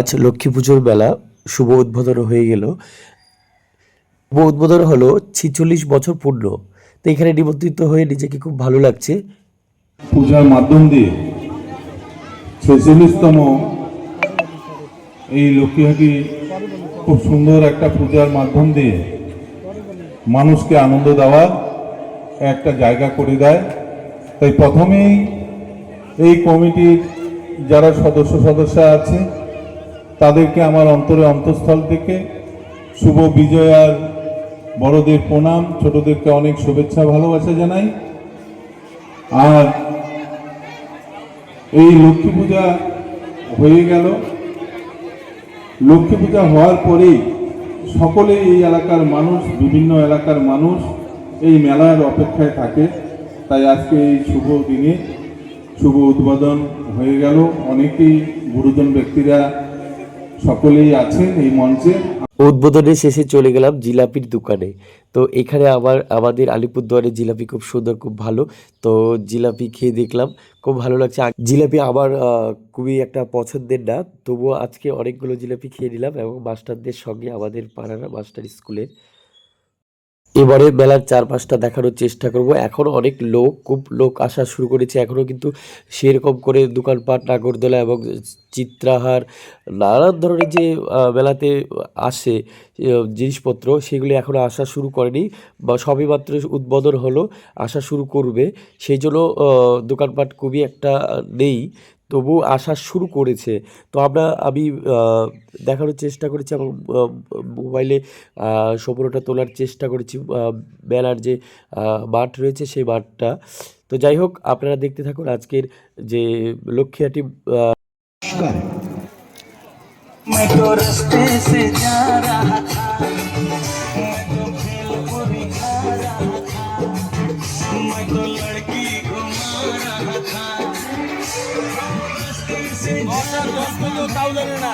আচ্ছা লক্ষ্মী পুজোর বেলা শুভ উদ্বোধন হয়ে গেল। শুভ উদ্বোধন হলো ছিচল্লিশ বছর পূর্ণ। তো এখানে নিমন্ত্রিত হয়ে নিজেকে খুব ভালো লাগছে। পূজার মাধ্যম দিয়ে ছেচল্লিশতম এই লক্ষ্মীহাটি খুব সুন্দর একটা পূজার মাধ্যম দিয়ে মানুষকে আনন্দ দেওয়ার একটা জায়গা করে দেয়। তাই প্রথমেই এই কমিটির যারা সদস্য সদস্য আছে তাদেরকে আমার অন্তরে অন্তঃস্থল থেকে শুভ বিজয়ার বড়দের প্রণাম, ছোটদেরকে অনেক শুভেচ্ছা, ভালোবাসা জানাই। আর এই লক্ষ্মী পূজা হয়ে গেল। লক্ষ্মী পূজা হওয়ার পরেই সকলে এই এলাকার মানুষ, বিভিন্ন এলাকার মানুষ এই মেলার অপেক্ষায় থাকে। তাই আজকে এই শুভ দিনে শুভ উদ্বোধন হয়ে গেল। অনেকেই গুরুজন ব্যক্তিরা সকলেই আছেন এই মঞ্চে। উদ্বোধনের শেষে চলে গেলাম জিলাপির দোকানে। তো এখানে আবার আমাদের আলিপুরদুয়ারের জিলাপি খুব সুন্দর, খুব ভালো। তো জিলাপি খেয়ে দেখলাম, খুব ভালো লাগছে। জিলাপি আমার খুবই একটা পছন্দের না। তবুও আজকে অনেকগুলো জিলাপি খেয়ে নিলাম এবং মাস্টারদের সঙ্গে আমাদের পাড়ারা মাস্টার স্কুলের এবারে মেলার চারপাশটা দেখানোর চেষ্টা করব। এখন অনেক লোক, খুব লোক আসা শুরু করেছে। এখনও কিন্তু সেরকম করে দোকানপাট, নাগরদোলা এবং চিত্রাহার, নানান ধরনের যে মেলাতে আসে জিনিসপত্র, সেগুলি এখনও আসা শুরু করেনি। বা সবেমাত্র উদ্বোধন হলো, আসা শুরু করবে। সেই জন্য দোকানপাট খুবই একটা নেই। তবু আসা শুরু করেছে তো আমরা আমি আহ, দেখানোর চেষ্টা করেছি এবং আহ, মোবাইলে আহ, সম্পূর্ণটা তোলার চেষ্টা করেছি আহ, মেলার যে আহ, মাঠ রয়েছে সেই মাঠটা তো যাই হোক আপনারা দেখতে থাকুন আজকের যে লক্ষ্মীহাটি আহ, मैं तो रास्ते से जा रहा था দশ আর দশ পনেরো তাও জানে না।